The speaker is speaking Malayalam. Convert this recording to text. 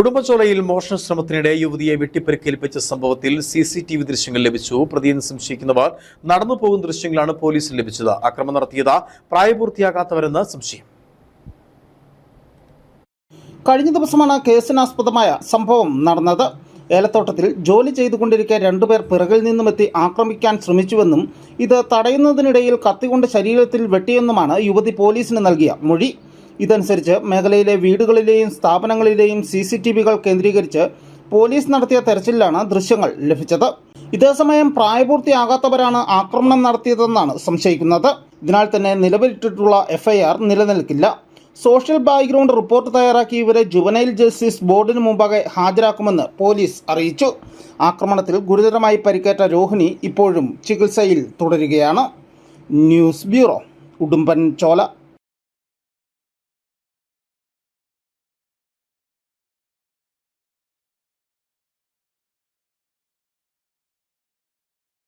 ഉടുമ്പച്ചോലയിൽ മോഷണ ശ്രമത്തിനിടെ യുവതിയെ വെട്ടിപ്പരിക്കേൽപ്പിച്ച സംഭവത്തിൽ സി സി ടി വി ദൃശ്യങ്ങൾ ലഭിച്ചു. പ്രതിയെന്ന് സംശയിക്കുന്നവർ നടന്നു പോകുന്ന ദൃശ്യങ്ങളാണ് പോലീസിൽ ലഭിച്ചത്. ആക്രമണം നടത്തിയത് പ്രായപൂർത്തിയാകാത്തവരെന്ന് സംശയം. കഴിഞ്ഞ ദിവസമാണ് കേസിനാസ്പദമായ സംഭവം നടന്നത്. ഏലത്തോട്ടത്തിൽ ജോലി ചെയ്തുകൊണ്ടിരിക്കെ രണ്ടുപേർ പിറകിൽ നിന്നുമെത്തി ആക്രമിക്കാൻ ശ്രമിച്ചുവെന്നും ഇത് തടയുന്നതിനിടയിൽ കത്തികൊണ്ട് ശരീരത്തിൽ വെട്ടിയെന്നുമാണ് യുവതി പോലീസിന് നൽകിയ മൊഴി. ഇതനുസരിച്ച് മേഖലയിലെ വീടുകളിലെയും സ്ഥാപനങ്ങളിലെയും സി സി ടി വികൾ കേന്ദ്രീകരിച്ച് പോലീസ് നടത്തിയ തെരച്ചിലിലാണ് ദൃശ്യങ്ങൾ ലഭിച്ചത്. ഇതേസമയം പ്രായപൂർത്തിയാകാത്തവരാണ് ആക്രമണം നടത്തിയതെന്നാണ് സംശയിക്കുന്നത്. ഇതിനാൽ തന്നെ നിലവിലിട്ടിട്ടുള്ള എഫ്ഐആർ നിലനിൽക്കില്ല. സോഷ്യൽ ബാക്ക്ഗ്രൗണ്ട് റിപ്പോർട്ട് തയ്യാറാക്കി ഇവരെ ജുവനൈൽ ജസ്റ്റിസ് ബോർഡിന് മുമ്പാകെ ഹാജരാക്കുമെന്ന് പോലീസ് അറിയിച്ചു. ആക്രമണത്തിൽ ഗുരുതരമായി പരിക്കേറ്റ രോഹിണി ഇപ്പോഴും ചികിത്സയിൽ തുടരുകയാണ്. ന്യൂസ് ബ്യൂറോ ഉടുമ്പൻ ചോല